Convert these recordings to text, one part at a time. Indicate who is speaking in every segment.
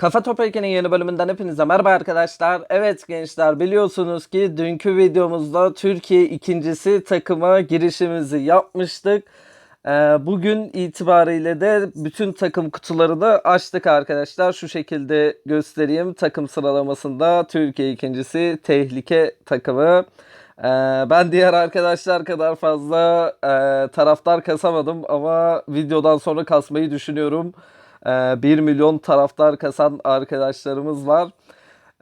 Speaker 1: Kafa Toprak'ın yeni bölümünden hepinize merhaba arkadaşlar. Evet gençler biliyorsunuz ki dünkü videomuzda Türkiye ikincisi takıma girişimizi yapmıştık. Ee, bugün itibariyle de bütün takım kutularını açtık arkadaşlar. Şu şekilde göstereyim. Takım sıralamasında Türkiye ikincisi tehlike takımı. Ee, ben diğer arkadaşlar kadar fazla e, taraftar kasamadım ama videodan sonra kasmayı düşünüyorum. Ee, 1 milyon taraftar kasan arkadaşlarımız var.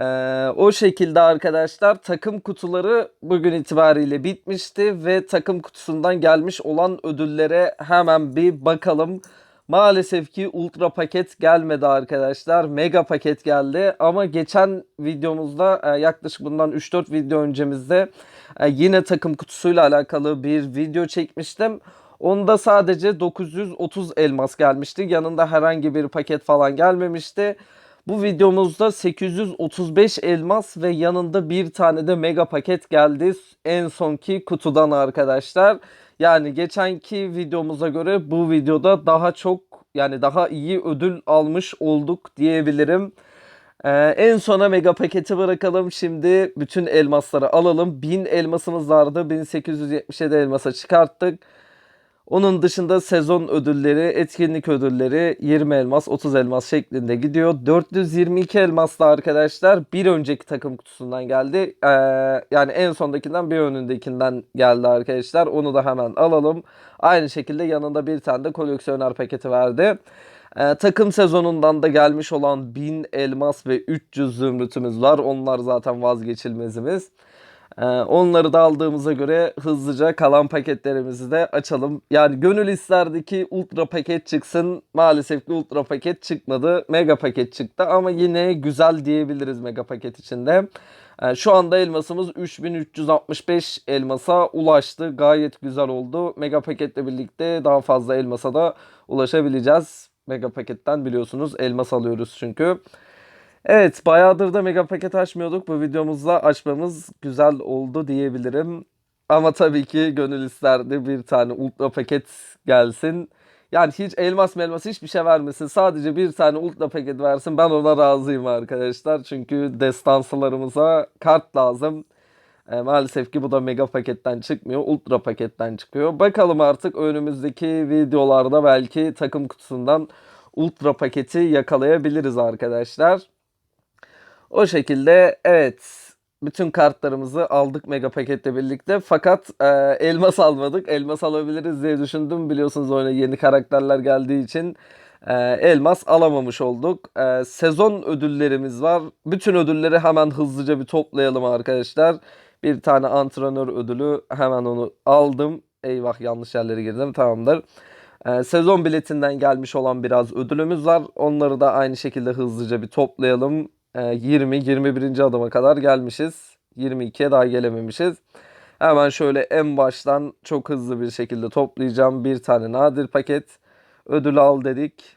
Speaker 1: Ee, o şekilde arkadaşlar takım kutuları bugün itibariyle bitmişti ve takım kutusundan gelmiş olan ödüllere hemen bir bakalım. Maalesef ki ultra paket gelmedi arkadaşlar. Mega paket geldi ama geçen videomuzda e, yaklaşık bundan 3-4 video öncemizde e, yine takım kutusuyla alakalı bir video çekmiştim. Onda sadece 930 elmas gelmişti. Yanında herhangi bir paket falan gelmemişti. Bu videomuzda 835 elmas ve yanında bir tane de mega paket geldi. En sonki kutudan arkadaşlar. Yani geçenki videomuza göre bu videoda daha çok yani daha iyi ödül almış olduk diyebilirim. Ee, en sona mega paketi bırakalım. Şimdi bütün elmasları alalım. 1000 elmasımız vardı. 1877 elmasa çıkarttık. Onun dışında sezon ödülleri, etkinlik ödülleri 20 elmas, 30 elmas şeklinde gidiyor. 422 elmas da arkadaşlar bir önceki takım kutusundan geldi. Ee, yani en sondakinden bir önündekinden geldi arkadaşlar. Onu da hemen alalım. Aynı şekilde yanında bir tane de koleksiyoner paketi verdi. Ee, takım sezonundan da gelmiş olan 1000 elmas ve 300 zümrütümüz var. Onlar zaten vazgeçilmezimiz. Ee, onları da aldığımıza göre hızlıca kalan paketlerimizi de açalım. Yani gönül isterdi ki ultra paket çıksın. Maalesef ki ultra paket çıkmadı. Mega paket çıktı ama yine güzel diyebiliriz mega paket içinde. Ee, şu anda elmasımız 3365 elmasa ulaştı. Gayet güzel oldu. Mega paketle birlikte daha fazla elmasa da ulaşabileceğiz. Mega paketten biliyorsunuz elmas alıyoruz çünkü. Evet bayağıdır da mega paket açmıyorduk. Bu videomuzda açmamız güzel oldu diyebilirim. Ama tabii ki gönül isterdi bir tane ultra paket gelsin. Yani hiç elmas melmas hiçbir şey vermesin. Sadece bir tane ultra paket versin. Ben ona razıyım arkadaşlar. Çünkü destansılarımıza kart lazım. E, maalesef ki bu da mega paketten çıkmıyor. Ultra paketten çıkıyor. Bakalım artık önümüzdeki videolarda belki takım kutusundan ultra paketi yakalayabiliriz arkadaşlar. O şekilde evet bütün kartlarımızı aldık mega paketle birlikte. Fakat e, elmas almadık. Elmas alabiliriz diye düşündüm. Biliyorsunuz oyuna yeni karakterler geldiği için e, elmas alamamış olduk. E, sezon ödüllerimiz var. Bütün ödülleri hemen hızlıca bir toplayalım arkadaşlar. Bir tane antrenör ödülü hemen onu aldım. Eyvah yanlış yerlere girdim. Tamamdır. E, sezon biletinden gelmiş olan biraz ödülümüz var. Onları da aynı şekilde hızlıca bir toplayalım. 20-21. adıma kadar gelmişiz. 22'ye daha gelememişiz. Hemen şöyle en baştan çok hızlı bir şekilde toplayacağım. Bir tane nadir paket. Ödül al dedik.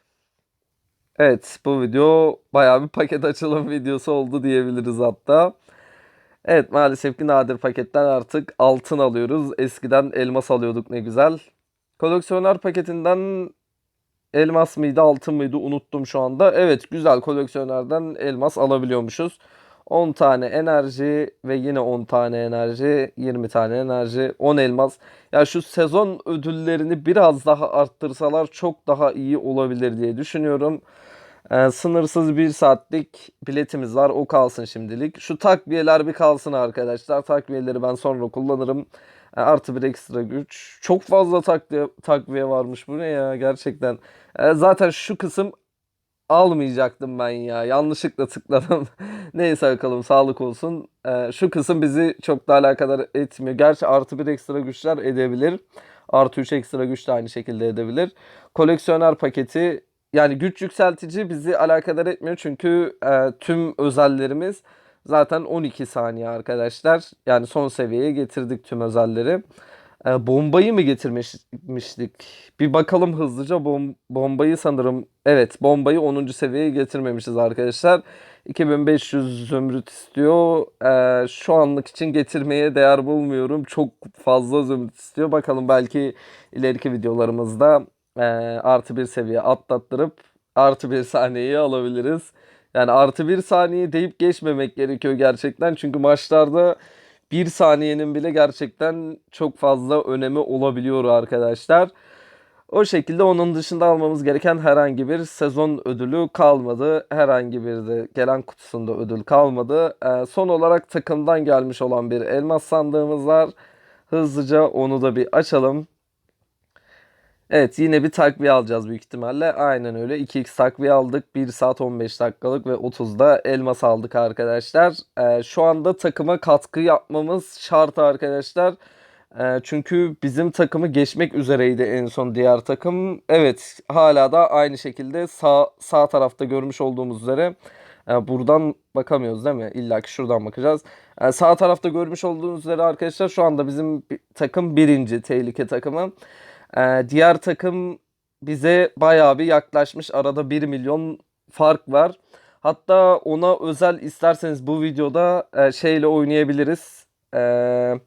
Speaker 1: Evet bu video bayağı bir paket açılım videosu oldu diyebiliriz hatta. Evet maalesef ki nadir paketten artık altın alıyoruz. Eskiden elmas alıyorduk ne güzel. Koleksiyoner paketinden elmas mıydı altın mıydı unuttum şu anda. Evet güzel koleksiyonerden elmas alabiliyormuşuz. 10 tane enerji ve yine 10 tane enerji, 20 tane enerji, 10 elmas. Ya şu sezon ödüllerini biraz daha arttırsalar çok daha iyi olabilir diye düşünüyorum. Ee, sınırsız bir saatlik biletimiz var. O kalsın şimdilik. Şu takviyeler bir kalsın arkadaşlar. Takviyeleri ben sonra kullanırım. E, Artı bir ekstra güç. Çok fazla takviye, takviye varmış. Bu ne ya gerçekten. E, zaten şu kısım almayacaktım ben ya. Yanlışlıkla tıkladım. Neyse bakalım sağlık olsun. E, şu kısım bizi çok da alakadar etmiyor. Gerçi artı bir ekstra güçler edebilir. Artı 3 ekstra güç de aynı şekilde edebilir. Koleksiyoner paketi yani güç yükseltici bizi alakadar etmiyor. Çünkü e, tüm özellerimiz zaten 12 saniye arkadaşlar. Yani son seviyeye getirdik tüm özelleri. E, bombayı mı getirmiştik? Bir bakalım hızlıca. Bom- bombayı sanırım evet bombayı 10. seviyeye getirmemişiz arkadaşlar. 2500 zümrüt istiyor. E, şu anlık için getirmeye değer bulmuyorum. Çok fazla zümrüt istiyor. Bakalım belki ileriki videolarımızda e, artı bir seviye atlattırıp artı bir saniyeyi alabiliriz. Yani artı bir saniye deyip geçmemek gerekiyor gerçekten. Çünkü maçlarda bir saniyenin bile gerçekten çok fazla önemi olabiliyor arkadaşlar. O şekilde onun dışında almamız gereken herhangi bir sezon ödülü kalmadı. Herhangi bir de gelen kutusunda ödül kalmadı. Ee, son olarak takımdan gelmiş olan bir elmas sandığımız var. Hızlıca onu da bir açalım. Evet yine bir takviye alacağız büyük ihtimalle. Aynen öyle. 2x takviye aldık. 1 saat 15 dakikalık ve 30'da elmas aldık arkadaşlar. Ee, şu anda takıma katkı yapmamız şart arkadaşlar. Ee, çünkü bizim takımı geçmek üzereydi en son diğer takım. Evet hala da aynı şekilde sağ, sağ tarafta görmüş olduğumuz üzere. e, buradan bakamıyoruz değil mi? İlla ki şuradan bakacağız. E, sağ tarafta görmüş olduğunuz üzere arkadaşlar şu anda bizim bi- takım birinci tehlike takımı. Ee, diğer takım bize bayağı bir yaklaşmış. Arada 1 milyon fark var. Hatta ona özel isterseniz bu videoda e, şeyle oynayabiliriz. Ee,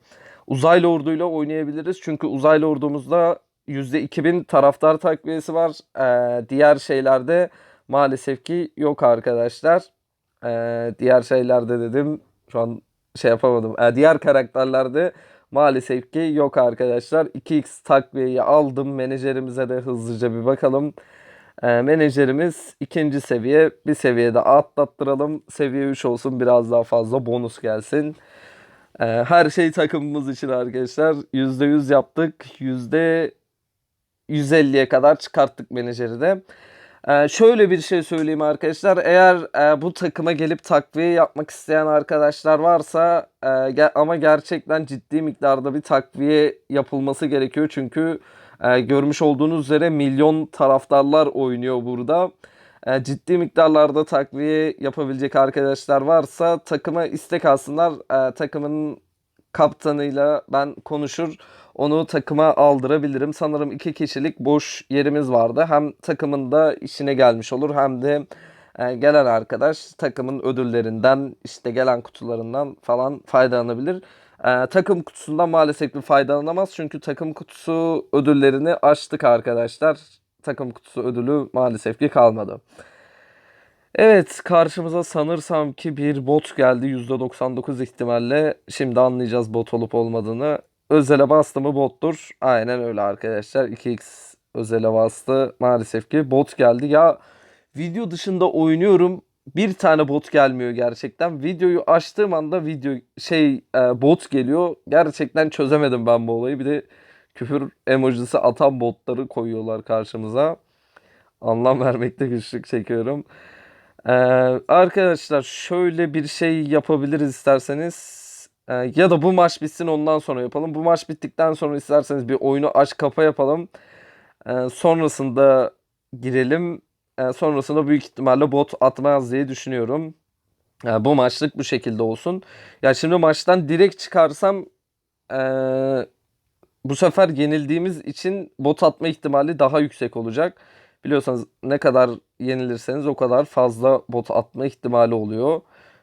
Speaker 1: uzaylı orduyla oynayabiliriz. Çünkü uzaylı ordumuzda %2000 taraftar takviyesi var. Ee, diğer şeylerde maalesef ki yok arkadaşlar. Ee, diğer şeylerde dedim şu an şey yapamadım. Ee, diğer karakterlerde Maalesef ki yok arkadaşlar. 2x takviyeyi aldım. Menajerimize de hızlıca bir bakalım. Ee, menajerimiz ikinci seviye. Bir seviyede atlattıralım. Seviye 3 olsun biraz daha fazla bonus gelsin. Ee, her şey takımımız için arkadaşlar. %100 yaptık. %150'ye kadar çıkarttık menajeri de. Ee, şöyle bir şey söyleyeyim arkadaşlar. Eğer e, bu takıma gelip takviye yapmak isteyen arkadaşlar varsa e, ama gerçekten ciddi miktarda bir takviye yapılması gerekiyor. Çünkü e, görmüş olduğunuz üzere milyon taraftarlar oynuyor burada. Ciddi miktarlarda takviye yapabilecek arkadaşlar varsa takıma istek alsınlar. Takımın kaptanıyla ben konuşur onu takıma aldırabilirim. Sanırım iki kişilik boş yerimiz vardı. Hem takımın da işine gelmiş olur hem de e, gelen arkadaş takımın ödüllerinden işte gelen kutularından falan faydalanabilir. E, takım kutusundan maalesef bir faydalanamaz çünkü takım kutusu ödüllerini açtık arkadaşlar. Takım kutusu ödülü maalesef ki kalmadı. Evet karşımıza sanırsam ki bir bot geldi %99 ihtimalle. Şimdi anlayacağız bot olup olmadığını. Özele bastı mı bottur. Aynen öyle arkadaşlar. 2x özele bastı. Maalesef ki bot geldi. Ya video dışında oynuyorum. Bir tane bot gelmiyor gerçekten. Videoyu açtığım anda video şey e, bot geliyor. Gerçekten çözemedim ben bu olayı. Bir de küfür emojisi atan botları koyuyorlar karşımıza. Anlam vermekte güçlük çekiyorum. Ee, arkadaşlar şöyle bir şey yapabiliriz isterseniz. Ee, ya da bu maç bitsin ondan sonra yapalım. Bu maç bittikten sonra isterseniz bir oyunu aç kapa yapalım. Ee, sonrasında girelim. Ee, sonrasında büyük ihtimalle bot atmaz diye düşünüyorum. Bu maçlık bu şekilde olsun. Ya şimdi maçtan direkt çıkarsam bu sefer yenildiğimiz için bot atma ihtimali daha yüksek olacak. Biliyorsanız ne kadar yenilirseniz o kadar fazla bot atma ihtimali oluyor.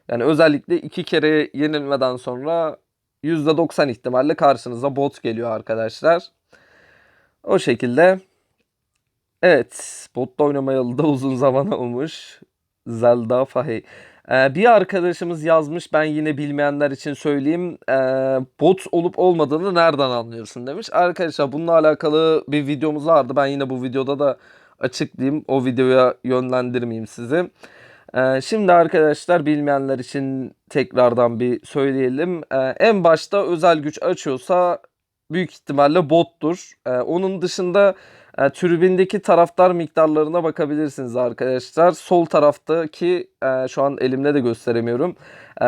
Speaker 1: Yani özellikle iki kere yenilmeden sonra %90 ihtimalle karşınıza bot geliyor arkadaşlar. O şekilde. Evet. Botla oynamayalı da uzun zaman olmuş. Zelda Fahey. Ee, bir arkadaşımız yazmış ben yine bilmeyenler için söyleyeyim. Ee, bot olup olmadığını nereden anlıyorsun demiş. Arkadaşlar bununla alakalı bir videomuz vardı. Ben yine bu videoda da açıklayayım. O videoya yönlendirmeyeyim sizi. Ee, şimdi arkadaşlar bilmeyenler için tekrardan bir söyleyelim. Ee, en başta özel güç açıyorsa büyük ihtimalle bottur. Ee, onun dışında e, tribündeki taraftar miktarlarına bakabilirsiniz arkadaşlar. Sol taraftaki e, şu an elimle de gösteremiyorum.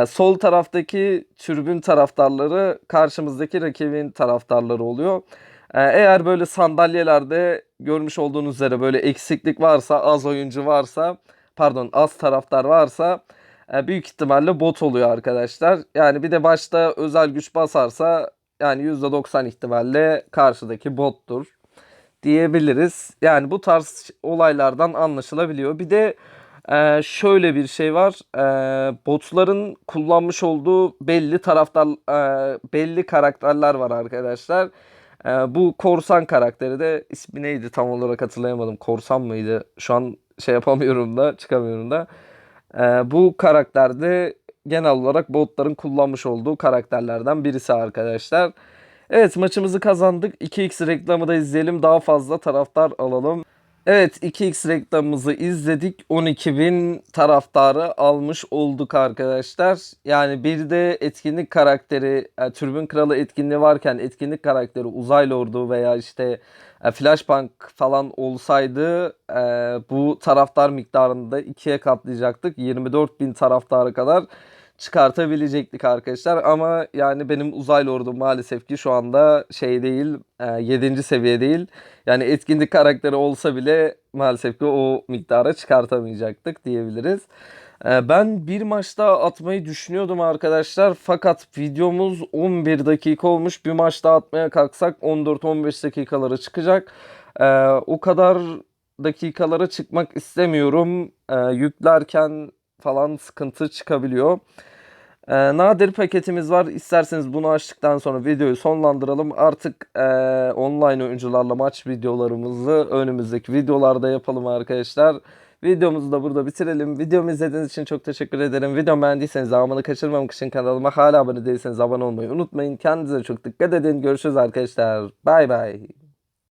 Speaker 1: Sol taraftaki tribün taraftarları karşımızdaki rakibin taraftarları oluyor. Eğer böyle sandalyelerde görmüş olduğunuz üzere böyle eksiklik varsa, az oyuncu varsa, pardon az taraftar varsa e, büyük ihtimalle bot oluyor arkadaşlar. Yani bir de başta özel güç basarsa yani %90 ihtimalle karşıdaki bottur diyebiliriz. Yani bu tarz olaylardan anlaşılabiliyor. Bir de e, şöyle bir şey var. E, botların kullanmış olduğu belli taraftar belli karakterler var arkadaşlar. Bu korsan karakteri de ismi neydi tam olarak hatırlayamadım. Korsan mıydı? Şu an şey yapamıyorum da çıkamıyorum da. Ee, bu karakter de genel olarak botların kullanmış olduğu karakterlerden birisi arkadaşlar. Evet maçımızı kazandık. 2x reklamı da izleyelim. Daha fazla taraftar alalım. Evet 2x reklamımızı izledik. 12.000 taraftarı almış olduk arkadaşlar. Yani bir de etkinlik karakteri, e, Türbün Kralı etkinliği varken etkinlik karakteri uzaylı ordu veya işte e, Flashbang falan olsaydı e, bu taraftar miktarını da ikiye katlayacaktık. 24.000 taraftara kadar çıkartabilecektik arkadaşlar. Ama yani benim uzaylı ordum maalesef ki şu anda şey değil, 7. seviye değil. Yani etkinlik karakteri olsa bile maalesef ki o miktara çıkartamayacaktık diyebiliriz. E, Ben bir maçta atmayı düşünüyordum arkadaşlar. Fakat videomuz 11 dakika olmuş. Bir maçta atmaya kalksak 14-15 dakikalara çıkacak. E, O kadar dakikalara çıkmak istemiyorum. E, Yüklerken falan sıkıntı çıkabiliyor. Ee, nadir paketimiz var. İsterseniz bunu açtıktan sonra videoyu sonlandıralım. Artık e, online oyuncularla maç videolarımızı önümüzdeki videolarda yapalım arkadaşlar. Videomuzu da burada bitirelim. Videomu izlediğiniz için çok teşekkür ederim. Videomu beğendiyseniz zamanı kaçırmamak için kanalıma hala abone değilseniz abone olmayı unutmayın. Kendinize çok dikkat edin. Görüşürüz arkadaşlar. Bay bay.